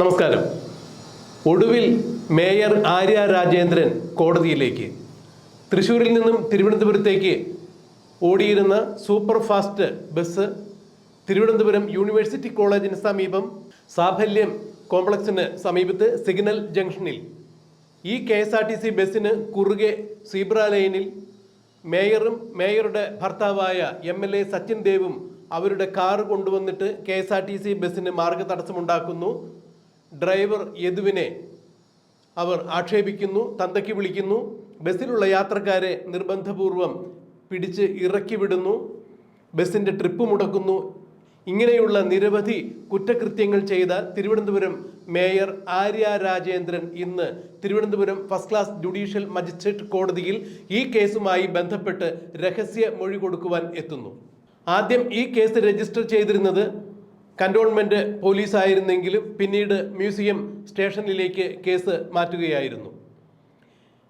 നമസ്കാരം. ഒടുവിൽ മേയർ ആര്യ രാജേന്ദ്രൻ കോടതിയിലേക്ക്. തൃശ്ശൂരിൽ നിന്നും തിരുവനന്തപുരത്തേക്ക് ഓടിയിരുന്ന super fast bus Thiruvananthapuram university കോളേജിന് സമീപം സാഫല്യം കോംപ്ലക്സിന് സമീപത്ത് സിഗ്നൽ ജംഗ്ഷനിൽ. ഈ K S R T C ബസ്സിന് കുറുകെ സീബ്ര ലൈനിൽ മേയറും മേയറുടെ ഭർത്താവായ എം എൽ എ സച്ചിൻ ദേവും അവരുടെ കാർ കൊണ്ടുവന്നിട്ട് K S R T C ബസ്സിന് മാർഗ തടസ്സമുണ്ടാക്കുന്നു ഡ്രൈവർ യദുവിനെ അവർ ആക്ഷേപിക്കുന്നു തന്തയ്ക്ക് വിളിക്കുന്നു. ബസ്സിലുള്ള യാത്രക്കാരെ നിർബന്ധപൂർവം പിടിച്ച് ഇറക്കി വിടുന്നു. ബസ്സിന്റെ ട്രിപ്പ് മുടക്കുന്നു. ഇങ്ങനെയുള്ള നിരവധി കുറ്റകൃത്യങ്ങൾ ചെയ്ത തിരുവനന്തപുരം മേയർ ആര്യ രാജേന്ദ്രൻ ഇന്ന് Thiruvananthapuram first class judicial magistrate കോടതിയിൽ ഈ കേസുമായി ബന്ധപ്പെട്ട് രഹസ്യ മൊഴി കൊടുക്കുവാൻ എത്തുന്നു. ആദ്യം ഈ കേസ് രജിസ്റ്റർ ചെയ്തിരുന്നത് കന്റോൺമെന്റ് പോലീസായിരുന്നെങ്കിലും പിന്നീട് മ്യൂസിയം സ്റ്റേഷനിലേക്ക് കേസ് മാറ്റുകയായിരുന്നു.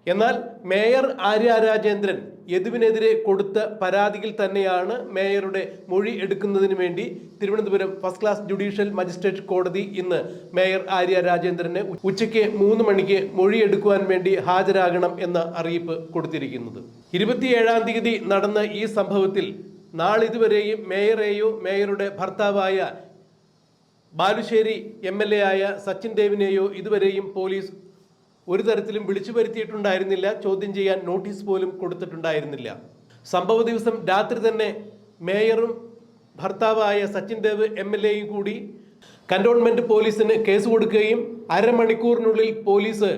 എന്നാൽ മേയർ ആര്യ രാജേന്ദ്രൻ യദുവിനെതിരെ കൊടുത്ത പരാതിയിൽ തന്നെയാണ് മേയറുടെ മൊഴി എടുക്കുന്നതിന് വേണ്ടി Thiruvananthapuram first class judicial magistrate കോടതി ഇന്ന് മേയർ ആര്യ രാജേന്ദ്രന് ഉച്ചയ്ക്ക് മൂന്ന് മണിക്ക് മൊഴി എടുക്കുവാൻ വേണ്ടി ഹാജരാകണം എന്ന അറിയിപ്പ് കൊടുത്തിരിക്കുന്നത്. ഇരുപത്തിയേഴാം തീയതി നടന്ന ഈ സംഭവത്തിൽ നാളിതുവരെയും മേയറേയോ മേയറുടെ ഭർത്താവായ ബാലുശ്ശേരി എം എൽ എ ആയ സച്ചിൻ ദേവിനെയോ ഇതുവരെയും പോലീസ് ഒരു തരത്തിലും വിളിച്ചു വരുത്തിയിട്ടുണ്ടായിരുന്നില്ല. ചോദ്യം ചെയ്യാൻ നോട്ടീസ് പോലും കൊടുത്തിട്ടുണ്ടായിരുന്നില്ല. സംഭവ ദിവസം രാത്രി തന്നെ മേയറും ഭർത്താവായ സച്ചിൻ ദേവ് എം എൽ എയും കൂടി കന്റോൺമെന്റ് പോലീസിന് കേസ് കൊടുക്കുകയും അരമണിക്കൂറിനുള്ളിൽ പോലീസ്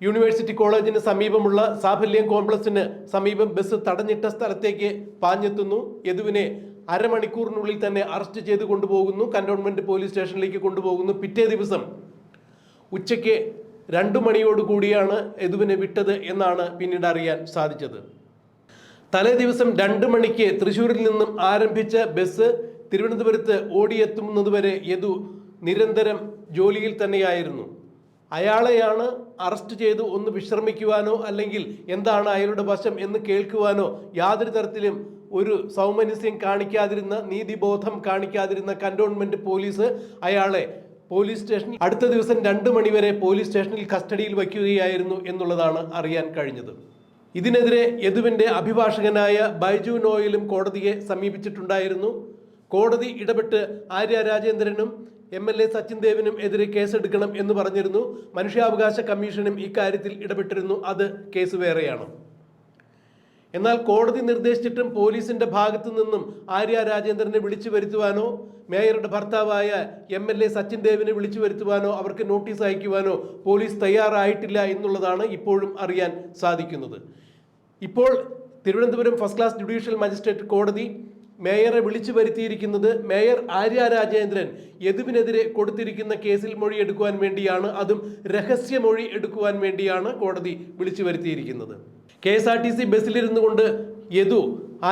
യൂണിവേഴ്സിറ്റി കോളേജിന് സമീപമുള്ള സാഫല്യം കോംപ്ലക്സിന് സമീപം ബസ് തടഞ്ഞിട്ട സ്ഥലത്തേക്ക് പാഞ്ഞെത്തുന്നു. യദുവിനെ അരമണിക്കൂറിനുള്ളിൽ തന്നെ അറസ്റ്റ് ചെയ്ത് കൊണ്ടുപോകുന്നു. കന്റോൺമെന്റ് പോലീസ് സ്റ്റേഷനിലേക്ക് കൊണ്ടുപോകുന്നു. പിറ്റേ ദിവസം ഉച്ചയ്ക്ക് രണ്ടു മണിയോട് കൂടിയാണ് യദുവിനെ വിട്ടത് എന്നാണ് പിന്നീട് അറിയാൻ സാധിച്ചത്. തലേ ദിവസം രണ്ട് മണിക്ക് തൃശ്ശൂരിൽ നിന്നും ആരംഭിച്ച ബസ് തിരുവനന്തപുരത്ത് ഓടിയെത്തുന്നതുവരെ യദു നിരന്തരം ജോലിയിൽ തന്നെയായിരുന്നു. അയാളെയാണ് അറസ്റ്റ് ചെയ്ത് ഒന്ന് വിശ്രമിക്കുവാനോ അല്ലെങ്കിൽ എന്താണ് അയാളുടെ വശം എന്ന് കേൾക്കുവാനോ യാതൊരു തരത്തിലും ഒരു സൗമനസ്യം കാണിക്കാതിരുന്ന നീതിബോധം കാണിക്കാതിരുന്ന കന്റോൺമെന്റ് പോലീസ് അയാളെ പോലീസ് സ്റ്റേഷനിൽ അടുത്ത ദിവസം രണ്ട് മണിവരെ പോലീസ് സ്റ്റേഷനിൽ കസ്റ്റഡിയിൽ വയ്ക്കുകയായിരുന്നു എന്നുള്ളതാണ് അറിയാൻ കഴിഞ്ഞത്. ഇതിനെതിരെ യദുവിന്റെ അഭിഭാഷകനായ ബൈജു നോയലും കോടതിയെ സമീപിച്ചിട്ടുണ്ടായിരുന്നു. കോടതി ഇടപെട്ട് ആര്യ രാജേന്ദ്രനും എം എൽ എ സച്ചിൻ ദേവിനും എതിരെ കേസെടുക്കണം എന്ന് പറഞ്ഞിരുന്നു. മനുഷ്യാവകാശ കമ്മീഷനും ഇക്കാര്യത്തിൽ ഇടപെട്ടിരുന്നു. അത് കേസ് വേറെയാണ്. എന്നാൽ കോടതി നിർദ്ദേശിച്ചിട്ടും പോലീസിന്റെ ഭാഗത്തു നിന്നും ആര്യ രാജേന്ദ്രനെ വിളിച്ചു വരുത്തുവാനോ മേയറുടെ ഭർത്താവായ എം എൽ എ സച്ചിൻ ദേവിനെ വിളിച്ചു വരുത്തുവാനോ അവർക്ക് നോട്ടീസ് അയക്കുവാനോ പോലീസ് തയ്യാറായിട്ടില്ല എന്നുള്ളതാണ് ഇപ്പോഴും അറിയാൻ സാധിക്കുന്നത്. ഇപ്പോൾ Thiruvananthapuram first class judicial magistrate കോടതി മേയറെ വിളിച്ചു വരുത്തിയിരിക്കുന്നത് മേയർ ആര്യ രാജേന്ദ്രൻ യദുവിനെതിരെ കൊടുത്തിരിക്കുന്ന കേസിൽ മൊഴി എടുക്കുവാൻ വേണ്ടിയാണ് അതും രഹസ്യ മൊഴി എടുക്കുവാൻ വേണ്ടിയാണ് കോടതി വിളിച്ചു വരുത്തിയിരിക്കുന്നത്. K S R T C ബസ്സിലിരുന്നു കൊണ്ട് യദു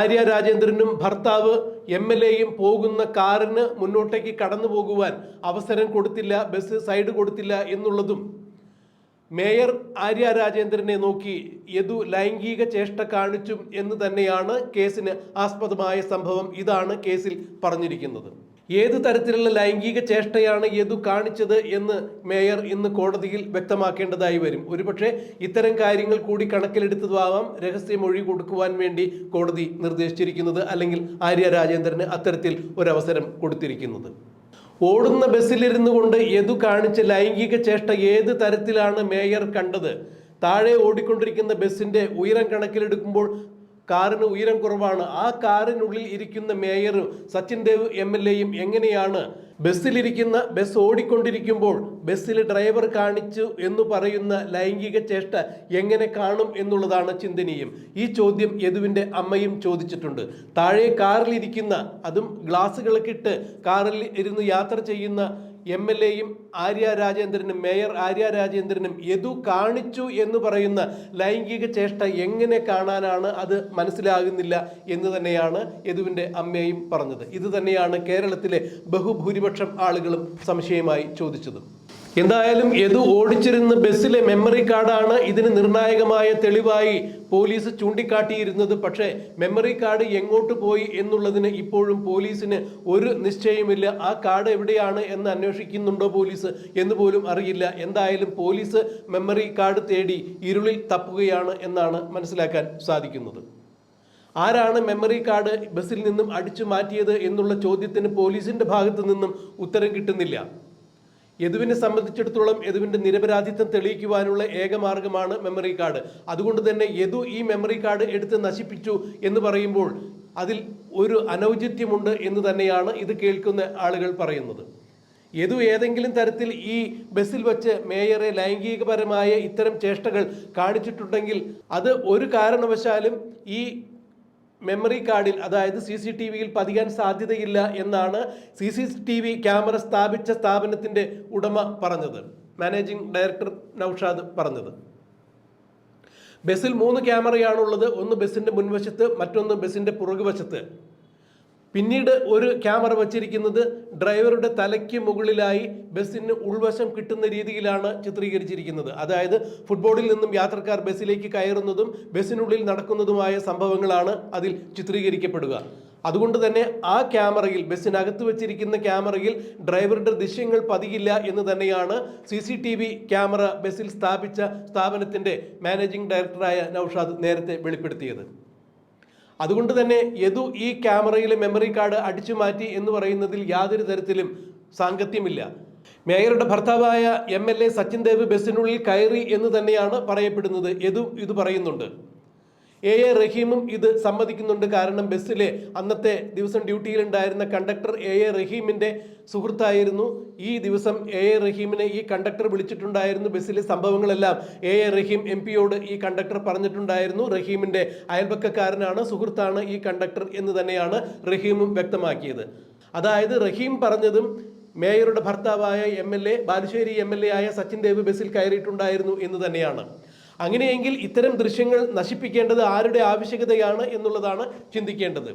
ആര്യ രാജേന്ദ്രനും ഭർത്താവ് എം എൽ എയും പോകുന്ന കാറിന് മുന്നോട്ടേക്ക് കടന്നു പോകുവാൻ അവസരം കൊടുത്തില്ല ബസ് സൈഡ് കൊടുത്തില്ല എന്നുള്ളതും. മേയർ ആര്യ രാജേന്ദ്രനെ നോക്കി യദു ലൈംഗിക ചേഷ്ട കാണിച്ചും എന്ന് തന്നെയാണ് കേസിന് ആസ്പദമായ സംഭവം. ഇതാണ് കേസിൽ പറഞ്ഞിരിക്കുന്നത്. ഏത് തരത്തിലുള്ള ലൈംഗിക ചേഷ്ടയാണ് യദു കാണിച്ചത് എന്ന് മേയർ ഇന്ന് കോടതിയിൽ വ്യക്തമാക്കേണ്ടതായി വരും. ഒരുപക്ഷെ ഇത്തരം കാര്യങ്ങൾ കൂടി കണക്കിലെടുത്തതാവാം രഹസ്യമൊഴി കൊടുക്കുവാൻ വേണ്ടി കോടതി നിർദ്ദേശിച്ചിരിക്കുന്നത് അല്ലെങ്കിൽ ആര്യ രാജേന്ദ്രന് അത്തരത്തിൽ ഒരവസരം കൊടുത്തിരിക്കുന്നത്. ഓടുന്ന ബസ്സിലിരുന്നു കൊണ്ട് യദു കാണിച്ച ലൈംഗിക ചേഷ്ട ഏത് തരത്തിലാണ് മേയർ കണ്ടത്? താഴെ ഓടിക്കൊണ്ടിരിക്കുന്ന ബസ്സിന്റെ ഉയരം കണക്കിലെടുക്കുമ്പോൾ കാറിന് ഉയരം കുറവാണ്. ആ കാറിനുള്ളിൽ ഇരിക്കുന്ന മേയറും സച്ചിൻ ദേവ് എം എൽ എയും എങ്ങനെയാണ് ബസ്സിലിരിക്കുന്ന ബസ് ഓടിക്കൊണ്ടിരിക്കുമ്പോൾ ബസ്സിൽ ഡ്രൈവർ കാണിച്ചു എന്ന് പറയുന്ന ലൈംഗിക ചേഷ്ട എങ്ങനെ കാണും എന്നുള്ളതാണ് ചിന്തനീയം. ഈ ചോദ്യം യദുവിന്റെ അമ്മയും ചോദിച്ചിട്ടുണ്ട്. താഴെ കാറിലിരിക്കുന്ന അതും ഗ്ലാസ്സുകളൊക്കെ ഇട്ട് കാറിൽ ഇരുന്ന് യാത്ര ചെയ്യുന്ന എം എൽ എയും ആര്യ രാജേന്ദ്രനും മേയർ ആര്യ രാജേന്ദ്രനും യദു കാണിച്ചു എന്ന് പറയുന്ന ലൈംഗിക ചേഷ്ട എങ്ങനെ കാണാനാണ് അത് മനസ്സിലാകുന്നില്ല എന്ന് തന്നെയാണ് യദുവിന്റെ അമ്മയും പറഞ്ഞത്. ഇത് തന്നെയാണ് കേരളത്തിലെ ബഹുഭൂരിപക്ഷം ആളുകളും സംശയമായി ചോദിച്ചത്. എന്തായാലും യദു ഓടിച്ചിരുന്ന ബസ്സിലെ മെമ്മറി കാർഡാണ് ഇതിന് നിർണായകമായ തെളിവായി പോലീസ് ചൂണ്ടിക്കാട്ടിയിരുന്നത്. പക്ഷേ മെമ്മറി കാർഡ് എങ്ങോട്ട് പോയി എന്നുള്ളതിന് ഇപ്പോഴും പോലീസിന് ഒരു നിശ്ചയമില്ല. ആ കാർഡ് എവിടെയാണ് എന്ന് അന്വേഷിക്കുന്നുണ്ടോ പോലീസ് എന്ന് പോലും അറിയില്ല. എന്തായാലും പോലീസ് മെമ്മറി കാർഡ് തേടി ഇരുളിൽ തപ്പുകയാണ് എന്നാണ് മനസ്സിലാക്കാൻ സാധിക്കുന്നത്. ആരാണ് മെമ്മറി കാർഡ് ബസ്സിൽ നിന്നും അടിച്ചു മാറ്റിയത് എന്നുള്ള ചോദ്യത്തിന് പോലീസിന്റെ ഭാഗത്തു നിന്നും ഉത്തരം കിട്ടുന്നില്ല. യദുവിനെ സംബന്ധിച്ചിടത്തോളം യദുവിന്റെ നിരപരാധിത്വം തെളിയിക്കുവാനുള്ള ഏക മാർഗമാണ് മെമ്മറി കാർഡ് അതുകൊണ്ട് തന്നെ യദു ഈ മെമ്മറി കാർഡ് എടുത്ത് നശിപ്പിച്ചു എന്ന് പറയുമ്പോൾ അതിൽ ഒരു അനൗചിത്യമുണ്ട് എന്ന് തന്നെയാണ് ഇത് കേൾക്കുന്ന ആളുകൾ പറയുന്നത്. യദു ഏതെങ്കിലും തരത്തിൽ ഈ ബസ്സിൽ വെച്ച് മേയറെ ലൈംഗികപരമായ ഇത്തരം ചേഷ്ടകൾ കാണിച്ചിട്ടുണ്ടെങ്കിൽ അത് ഒരു കാരണവശാലും ഈ മെമ്മറി കാർഡിൽ അതായത് സി സി ടി വിയിൽ പതിയാൻ സാധ്യതയില്ല എന്നാണ് C C T V camera സ്ഥാപിച്ച സ്ഥാപനത്തിന്റെ ഉടമ പറഞ്ഞത്. മാനേജിംഗ് ഡയറക്ടർ നൌഷാദ് പറഞ്ഞത്. ബസ്സിൽ മൂന്ന് ക്യാമറയാണുള്ളത്. ഒന്ന് ബസ്സിന്റെ മുൻവശത്ത് മറ്റൊന്ന് ബസ്സിന്റെ പുറകുവശത്ത്. പിന്നീട് ഒരു ക്യാമറ വച്ചിരിക്കുന്നത് ഡ്രൈവറുടെ തലയ്ക്ക് മുകളിലായി ബസ്സിന് ഉൾവശം കിട്ടുന്ന രീതിയിലാണ് ചിത്രീകരിച്ചിരിക്കുന്നത്. അതായത് ഫുട്ബോളിൽ നിന്നും യാത്രക്കാർ ബസ്സിലേക്ക് കയറുന്നതും ബസ്സിനുള്ളിൽ നടക്കുന്നതുമായ സംഭവങ്ങളാണ് അതിൽ ചിത്രീകരിക്കപ്പെടുക. അതുകൊണ്ട് തന്നെ ആ ക്യാമറയിൽ ബസ്സിനകത്ത് വെച്ചിരിക്കുന്ന ക്യാമറയിൽ ഡ്രൈവറുടെ ദൃശ്യങ്ങൾ പതിയില്ല എന്ന് തന്നെയാണ് C C T V camera ബസ്സിൽ സ്ഥാപിച്ച സ്ഥാപനത്തിന്റെ മാനേജിംഗ് ഡയറക്ടറായ നൌഷാദ് നേരത്തെ വെളിപ്പെടുത്തിയത്. അതുകൊണ്ട് തന്നെ യദു ഈ ക്യാമറയിലെ മെമ്മറി കാർഡ് അടിച്ചു മാറ്റി എന്ന് പറയുന്നതിൽ യാതൊരു തരത്തിലും സാങ്കത്യമില്ല. മേയറുടെ ഭർത്താവായ M L A Sachin Dev ബസ്സിനുള്ളിൽ കയറി എന്ന് തന്നെയാണ് പറയപ്പെടുന്നത്. യദു ഇത് പറയുന്നുണ്ട്. എ. എ. റഹീമും ഇത് സമ്മതിക്കുന്നുണ്ട്. കാരണം ബസ്സിലെ അന്നത്തെ ദിവസം ഡ്യൂട്ടിയിലുണ്ടായിരുന്ന കണ്ടക്ടർ എ. എ. റഹീമിന്റെ സുഹൃത്തായിരുന്നു. ഈ ദിവസം എ. എ. റഹീമിനെ ഈ കണ്ടക്ടർ വിളിച്ചിട്ടുണ്ടായിരുന്നു. ബസ്സിലെ സംഭവങ്ങളെല്ലാം എ. എ. റഹീം എം. പിയോട് ഈ കണ്ടക്ടർ പറഞ്ഞിട്ടുണ്ടായിരുന്നു. റഹീമിന്റെ അയൽപക്കക്കാരനാണ് സുഹൃത്താണ് ഈ കണ്ടക്ടർ എന്ന് തന്നെയാണ് റഹീമും വ്യക്തമാക്കിയത്. അതായത് റഹീം പറഞ്ഞതും മേയറുടെ ഭർത്താവായ M. L. A. Balussery M. L. A. ആയ സച്ചിൻ ദേവ് ബസ്സിൽ കയറിയിട്ടുണ്ടായിരുന്നു എന്ന് തന്നെയാണ്. അങ്ങനെയെങ്കിൽ ഇത്തരം ദൃശ്യങ്ങൾ നശിപ്പിക്കേണ്ടത് ആരുടെ ആവശ്യകതയാണ് എന്നുള്ളതാണ് ചിന്തിക്കേണ്ടത്.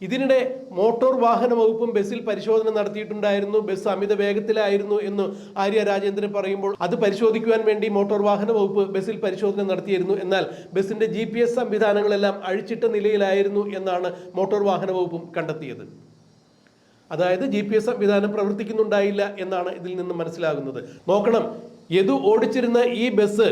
ഇതിനിടെ മോട്ടോർ വാഹന വകുപ്പും ബസ്സിൽ പരിശോധന നടത്തിയിട്ടുണ്ടായിരുന്നു. ബസ് അമിത വേഗത്തിലായിരുന്നു എന്ന് ആര്യ രാജേന്ദ്രൻ പറയുമ്പോൾ അത് പരിശോധിക്കുവാൻ വേണ്ടി മോട്ടോർ വാഹന വകുപ്പ് ബസ്സിൽ പരിശോധന നടത്തിയിരുന്നു. എന്നാൽ ബസ്സിന്റെ ജി സംവിധാനങ്ങളെല്ലാം അഴിച്ചിട്ട നിലയിലായിരുന്നു എന്നാണ് മോട്ടോർ വാഹന വകുപ്പും കണ്ടെത്തിയത്. അതായത് ജി പി എസ് സംവിധാനം പ്രവർത്തിക്കുന്നുണ്ടായില്ല എന്നാണ് ഇതിൽ നിന്ന് മനസ്സിലാകുന്നത്. നോക്കണം യദു ഓടിച്ചിരുന്ന ഈ ബസ്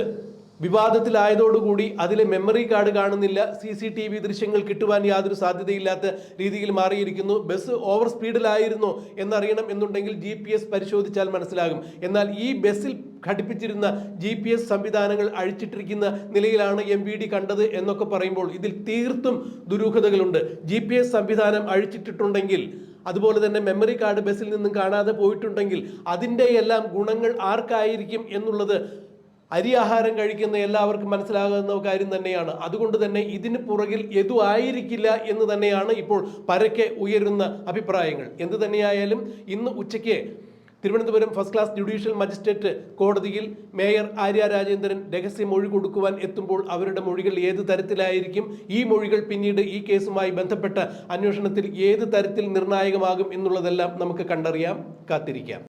വിവാദത്തിലായതോടുകൂടി അതിലെ മെമ്മറി കാർഡ് കാണുന്നില്ല. സി സി ടി വി ദൃശ്യങ്ങൾ കിട്ടുവാൻ യാതൊരു സാധ്യതയില്ലാത്ത രീതിയിൽ മാറിയിരിക്കുന്നു. ബസ് ഓവർ സ്പീഡിലായിരുന്നു എന്നറിയണം എന്നുണ്ടെങ്കിൽ ജി പി എസ് പരിശോധിച്ചാൽ മനസ്സിലാകും. എന്നാൽ ഈ ബസ്സിൽ ഘടിപ്പിച്ചിരുന്ന ജി പി എസ് സംവിധാനങ്ങൾ അഴിച്ചിട്ടിരിക്കുന്ന നിലയിലാണ് എം വി ഡി കണ്ടത് എന്നൊക്കെ പറയുമ്പോൾ ഇതിൽ തീർത്തും ദുരൂഹതകളുണ്ട്. ജി പി എസ് സംവിധാനം അഴിച്ചിട്ടിട്ടുണ്ടെങ്കിൽ അതുപോലെ തന്നെ മെമ്മറി കാർഡ് ബസ്സിൽ നിന്നും കാണാതെ പോയിട്ടുണ്ടെങ്കിൽ അതിന്റെ എല്ലാം ഗുണങ്ങൾ ആർക്കായിരിക്കും എന്നുള്ളത് അരി ആഹാരം കഴിക്കുന്ന എല്ലാവർക്കും മനസ്സിലാകുന്ന കാര്യം തന്നെയാണ്. അതുകൊണ്ട് തന്നെ ഇതിന് പുറകിൽ എതു ആയിരിക്കില്ല എന്ന് തന്നെയാണ് ഇപ്പോൾ പരക്കെ ഉയരുന്ന അഭിപ്രായങ്ങൾ. എന്ത് തന്നെയായാലും ഇന്ന് ഉച്ചയ്ക്ക് Thiruvananthapuram first class judicial magistrate കോടതിയിൽ മേയർ ആര്യ രാജേന്ദ്രൻ രഹസ്യ മൊഴി കൊടുക്കുവാൻ എത്തുമ്പോൾ അവരുടെ മൊഴികൾ ഏത് തരത്തിലായിരിക്കും? ഈ മൊഴികൾ പിന്നീട് ഈ കേസുമായി ബന്ധപ്പെട്ട അന്വേഷണത്തിൽ ഏത് തരത്തിൽ നിർണായകമാകും എന്നുള്ളതെല്ലാം നമുക്ക് കണ്ടറിയാം. കാത്തിരിക്കാം.